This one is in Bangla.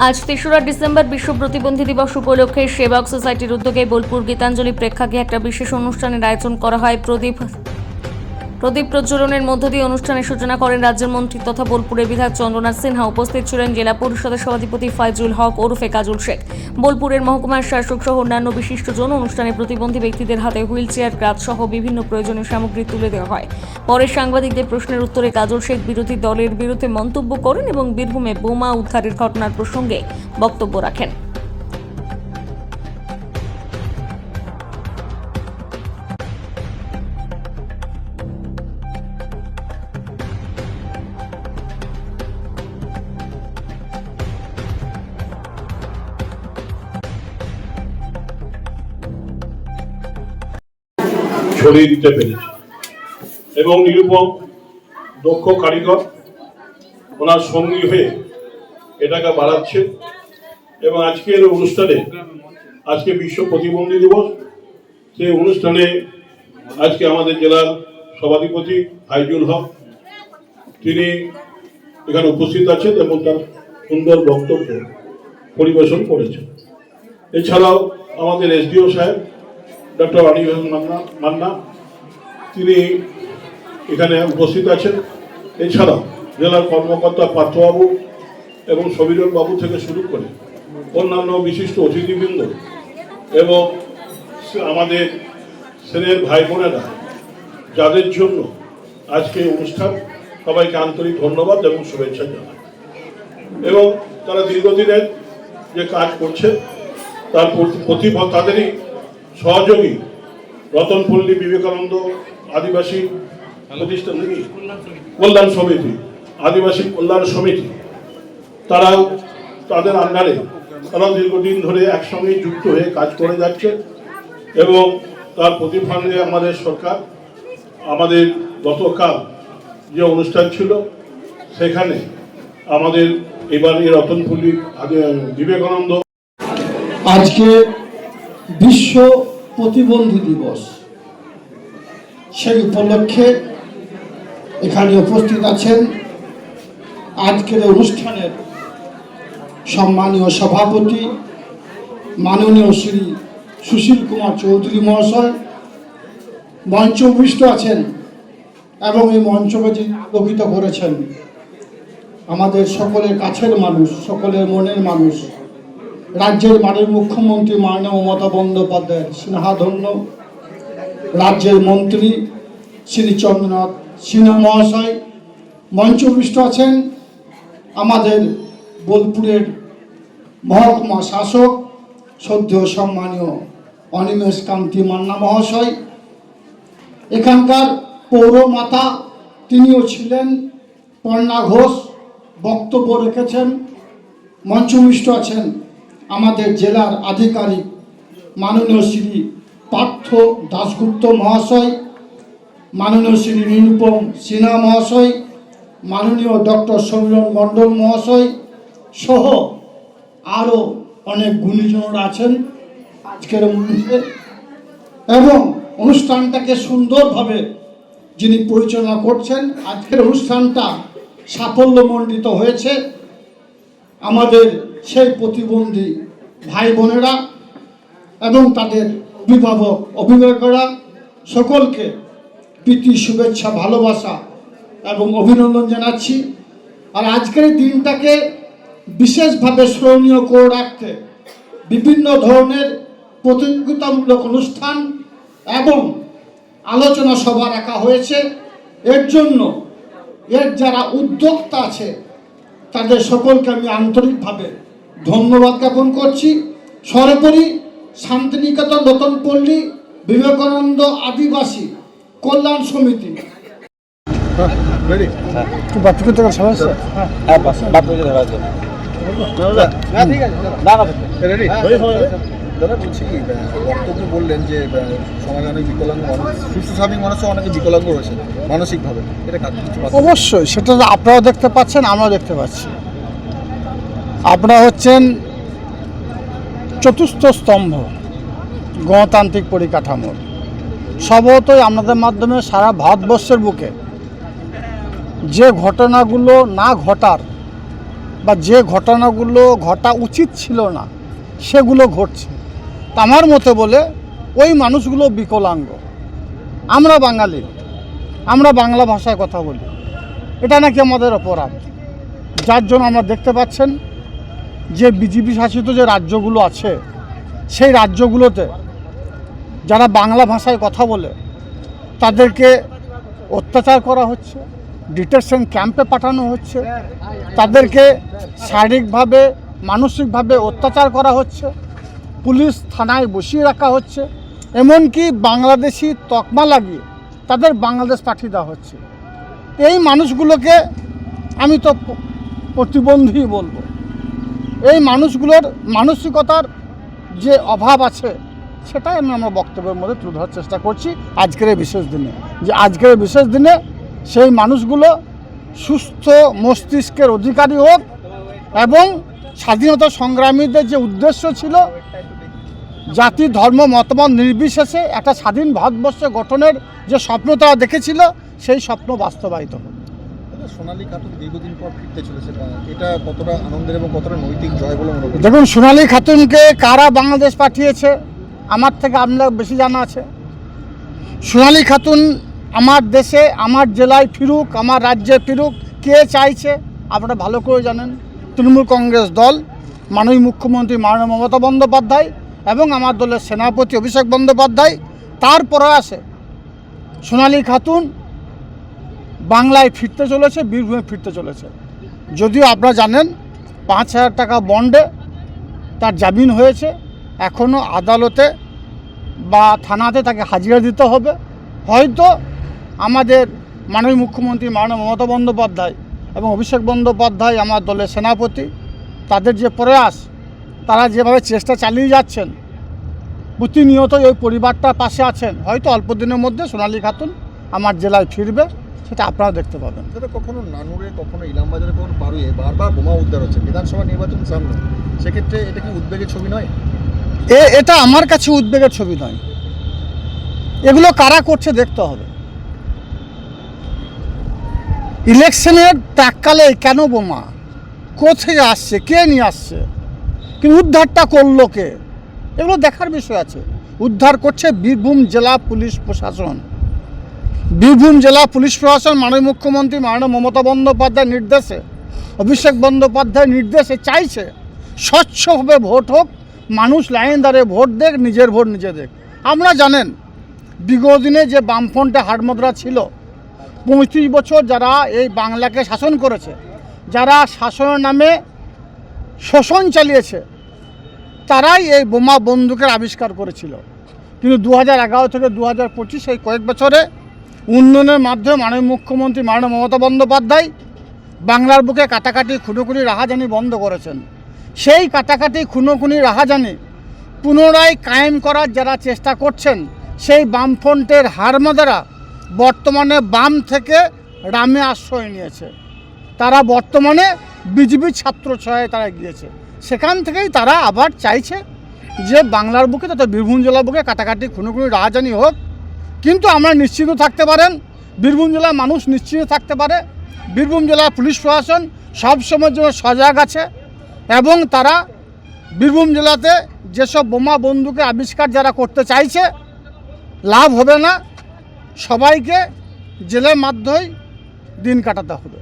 আজ তেসরা ডিসেম্বর বিশ্ব প্রতিবন্ধী দিবস উপলক্ষে সেবক সোসাইটির উদ্যোগে বোলপুর গীতাঞ্জলি প্রেক্ষাগৃহে একটা বিশেষ অনুষ্ঠানের আয়োজন করা হয় প্রদীপ প্রদীপ প্রজ্বলনের মধ্য দিয়ে অনুষ্ঠানের সূচনা করেন রাজ্যের মন্ত্রী তথা বোলপুরের বিধায়ক চন্দ্রনাথ সিনহা। উপস্থিত ছিলেন জেলা পরিষদের সভাধিপতি ফাইজুল হক ওরফে কাজল শেখ। বোলপুরের মহকুমার শাসক সহ অন্যান্য বিশিষ্টজন অনুষ্ঠানে প্রতিবন্ধী ব্যক্তিদের হাতে হুইল চেয়ার গ্রাদ সহ বিভিন্ন প্রয়োজনীয় সামগ্রী তুলে দেওয়া হয়। পরে সাংবাদিকদের প্রশ্নের উত্তরে কাজল শেখ বিরোধী দলের বিরুদ্ধে মন্তব্য করেন এবং বীরভূমে বোমা উদ্ধারের ঘটনার প্রসঙ্গে বক্তব্য রাখেন। ছড়িয়ে দিতে পেরেছে। এবং নিরূপম দক্ষ কারিগর, ওনার সঙ্গী হয়ে এটাকে বাড়াচ্ছে। এবং আজকের অনুষ্ঠানে, আজকে বিশ্ব প্রতিবন্ধী দিবস, সেই অনুষ্ঠানে আজকে আমাদের জেলার সভাধিপতি হাইজুল হক, তিনি এখানে উপস্থিত আছেন এবং তার সুন্দর বক্তব্য পরিবেশন করেছেন। এছাড়াও আমাদের এসডিও সাহেব ডক্টর অনির্বাণ মান্না মান্না, তিনি এখানে উপস্থিত আছেন। এছাড়াও জেলার কর্মকর্তা পার্থবাবু এবং সমীরণ বাবু থেকে শুরু করে অন্যান্য বিশিষ্ট অতিথিবৃন্দ এবং আমাদের সেনের ভাই বোনেরা যাদের জন্য আজকে অনুষ্ঠান, সবাইকে আন্তরিক ধন্যবাদ এবং শুভেচ্ছা জানাই। এবং তারা দীর্ঘদিনের যে কাজ করছে, তার প্রতি- তাদেরই সহযোগী রতনপল্লী বিবেকানন্দ আদিবাসী প্রতিষ্ঠান নাকি? কল্যাণ সমিতি। আদিবাসী কল্যাণ সমিতি। তারা তাদের আন্ডারে তারা দীর্ঘদিন ধরে একসঙ্গে যুক্ত হয়ে কাজ করে যাচ্ছে এবং তার প্রতিফলনে আমাদের সরকার, আমাদের গতকাল যে অনুষ্ঠান ছিল, সেখানে আমাদের এবার রতনপল্লী বিবেকানন্দ আজকে বিশ্ব প্রতিবন্ধী দিবস। সেই উপলক্ষে এখানে উপস্থিত আছেন আজকের অনুষ্ঠানের সম্মানীয় সভাপতি মাননীয় শ্রী সুশীল কুমার চৌধুরী মহাশয়। মঞ্চ উপবিষ্ট আছেন এবং এই মঞ্চকে যিনি আলোকিত করেছেন। আমাদের সকলের কাছের মানুষ, সকলের মনের মানুষ রাজ্যের মাননীয় মুখ্যমন্ত্রী মাননীয় মমতা বন্দ্যোপাধ্যায়ের স্নেহাধন্য, রাজ্যের মন্ত্রী শ্রী চন্দ্রনাথ সিনহা মহাশয় মঞ্চপৃষ্ট আছেন আমাদের বোলপুরের মহকুমা শাসক সদ্য সম্মানীয় অনিমেষ কান্তি মান্না মহাশয়। এখানকার পৌরমাতা তিনিও ছিলেন পর্ণা ঘোষ বক্তব্য রেখেছেন মঞ্চমিষ্ট আছেন আমাদের জেলার আধিকারিক মাননীয় শ্রী পার্থ দাশগুপ্ত মহাশয়, মাননীয় শ্রী নিরুপম সিনহা মহাশয়, মাননীয় ডক্টর সমীরণ মণ্ডল মহাশয় সহ আরও অনেক গুণীজনরা আছেন আজকের মঞ্চে। এবং অনুষ্ঠানটাকে সুন্দরভাবে যিনি পরিচালনা করছেন, আজকের অনুষ্ঠানটা সাফল্যমণ্ডিত হয়েছে। আমাদের সেই প্রতিবন্ধী ভাই বোনেরা এবং তাদের অভিভাবক, অভিভাবকেরা সকলকে প্রীতি, শুভেচ্ছা, ভালোবাসা এবং অভিনন্দন জানাচ্ছি। আর আজকের দিনটাকে বিশেষভাবে স্মরণীয় করে রাখতে বিভিন্ন ধরনের প্রতিযোগিতামূলক অনুষ্ঠান এবং আলোচনা সভা রাখা হয়েছে। এর জন্য এর যারা উদ্যোক্তা আছে, তাদের সকলকে আমি আন্তরিকভাবে ধন্যবাদ জ্ঞাপন করছি সর্বোপরি শান্তিনিকেতন রতনপল্লী বিবেকানন্দ আদিবাসী কল্যাণ সমিতি হ্যাঁ দাদা বলছি আহ, বক্তব্য বললেন যে অনেক সুস্থ অনেকে রয়েছে মানসিকভাবে এটা অবশ্যই সেটা আপনারাও দেখতে পাচ্ছেন আমরাও দেখতে পাচ্ছি আপনারা হচ্ছেন চতুর্থ স্তম্ভ, গণতান্ত্রিক পরিকাঠামোর। স্বভাবতই আপনাদের মাধ্যমে সারা ভারতবর্ষের বুকে যে ঘটনাগুলো না ঘটার বা যে ঘটনাগুলো ঘটা উচিত ছিল না, সেগুলো ঘটছে। আমার মতে বলে ওই মানুষগুলো বিকলাঙ্গ। আমরা বাঙালি, আমরা বাংলা ভাষায় কথা বলি। এটা নাকি আমাদের অপরাধ? যার জন্য আমরা দেখতে পাচ্ছেন যে বিজেপি শাসিত যে রাজ্যগুলো আছে, সেই রাজ্যগুলোতে যারা বাংলা ভাষায় কথা বলে, তাদেরকে অত্যাচার করা হচ্ছে ডিটেকশন ক্যাম্পে পাঠানো হচ্ছে, তাদেরকে শারীরিকভাবে, মানসিকভাবে অত্যাচার করা হচ্ছে, পুলিশ থানায় বসিয়ে রাখা হচ্ছে, এমনকি বাংলাদেশি তকমা লাগিয়ে তাদের বাংলাদেশ পাঠিয়ে দেওয়া হচ্ছে। এই মানুষগুলোকে আমি তো প্রতিবন্ধী বলব। এই মানুষগুলোর মানসিকতার যে অভাব আছে, সেটাই আমি আমার বক্তব্যের মধ্যে তুলে ধরার চেষ্টা করছি আজকের এই বিশেষ দিনে। যে আজকের বিশেষ দিনে সেই মানুষগুলো সুস্থ মস্তিষ্কের অধিকারী হোক এবং স্বাধীনতা সংগ্রামীদের যে উদ্দেশ্য ছিল, জাতি, ধর্ম মতামত নির্বিশেষে একটা স্বাধীন ভারতবর্ষ গঠনের যে স্বপ্ন তারা দেখেছিল, সেই স্বপ্ন বাস্তবায়িত হোক। দেখুন, সোনালী খাতুনকে কারা বাংলাদেশ পাঠিয়েছে, আমার থেকে আপনার বেশি জানা আছে। সোনালী খাতুন আমার দেশে, আমার জেলায় ফিরুক, আমার রাজ্যে ফিরুক, কে চাইছে আপনারা ভালো করে জানেন। তৃণমূল কংগ্রেস দল, মাননীয় মুখ্যমন্ত্রী মাননীয় মমতা বন্দ্যোপাধ্যায় এবং আমার দলের সেনাপতি অভিষেক বন্দ্যোপাধ্যায়, তার প্রয়াসে সোনালী খাতুন বাংলায় ফিরতে চলেছে, বীরভূমে ফিরতে চলেছে। যদিও আপনারা জানেন, পাঁচ হাজার টাকা বন্ডে তার জামিন হয়েছে। এখনও আদালতে বা থানাতে তাকে হাজিরা দিতে হবে। হয়তো আমাদের মাননীয় মুখ্যমন্ত্রী মাননীয় মমতা বন্দ্যোপাধ্যায় এবং অভিষেক বন্দ্যোপাধ্যায়, আমার দলের সেনাপতি, তাদের যে প্রয়াস, তারা যেভাবে চেষ্টা চালিয়ে যাচ্ছেন প্রতিনিয়ত ওই পরিবারটার পাশে আছেন। হয়তো অল্প দিনের মধ্যে সোনালী খাতুন আমার জেলায় ফিরবে। সেটা আপনারা দেখতে পাবেন। দাদা কখনো নানুরে কখনো ইলামবাজারে কখনো পারুয়ে বারবার বোমা উদ্ধার হচ্ছে। বিধানসভা নির্বাচন সামনে। সেক্ষেত্রে এটা কি উদ্বেগের ছবি নয়? এ এটা আমার কাছে উদ্বেগের ছবি নয়। এগুলো কারা করছে দেখতে হবে। ইলেকশনের প্রাককালে কেন বোমা? কোথেকে আসছে? কে নিয়ে আসছে? কিন্তু উদ্ধারটা করল কে? এগুলো দেখার বিষয় আছে। উদ্ধার করছে বীরভূম জেলা পুলিশ প্রশাসন। বীরভূম জেলা পুলিশ প্রশাসন, মাননীয় মুখ্যমন্ত্রী, মাননীয় মমতা বন্দ্যোপাধ্যায়ের নির্দেশে, অভিষেক বন্দ্যোপাধ্যায়ের নির্দেশে চাইছে, স্বচ্ছভাবে ভোট হোক, মানুষ লাইন দাঁড়িয়ে ভোট দেখ, নিজের ভোট নিজে দেখ। আমরা জানেন, বিগত দিনে যে বামফ্রন্টে হাটমুদ্রা ছিল, পঁয়ত্রিশ বছর যারা এই বাংলাকে শাসন করেছে, যারা শাসনের নামে শোষণ চালিয়েছে, তারাই এই বোমা বন্দুকের আবিষ্কার করেছিল। কিন্তু দু হাজার এগারো থেকে দু হাজার পঁচিশ এই কয়েক বছরে উন্নয়নের মাধ্যমে মাননীয় মুখ্যমন্ত্রী মাননীয় মমতা বন্দ্যোপাধ্যায় বাংলার বুকে কাটাকাটি খুনোখুনি রাহাজানি বন্ধ করেছেন। সেই কাটাকাটি খুনোখুনি রাহাজানি পুনরায় কায়েম করার যারা চেষ্টা করছেন, সেই বামফ্রন্টের হারমাদারা বর্তমানে বাম থেকে রামে আশ্রয় নিয়েছে। তারা বর্তমানে বিজেপি ছাত্র ছয়ে তারা গিয়েছে। সেখান থেকেই তারা আবার চাইছে যে বাংলার বুকে তথা বীরভূম জেলার বুকে কাটাকাটি খুনোখুনি রাহাজানি হোক কিন্তু আমরা নিশ্চিন্ত থাকতে পারেন। বীরভূম জেলার মানুষ নিশ্চিন্ত থাকতে পারে। বীরভূম জেলার পুলিশ প্রশাসন সবসময়ের জন্য সজাগ আছে এবং তারা বীরভূম জেলাতে যেসব বোমা বন্দুকের আবিষ্কার যারা করতে চাইছে, লাভ হবে না। সবাইকে জেলের মাধ্যমেই দিন কাটাতে হবে।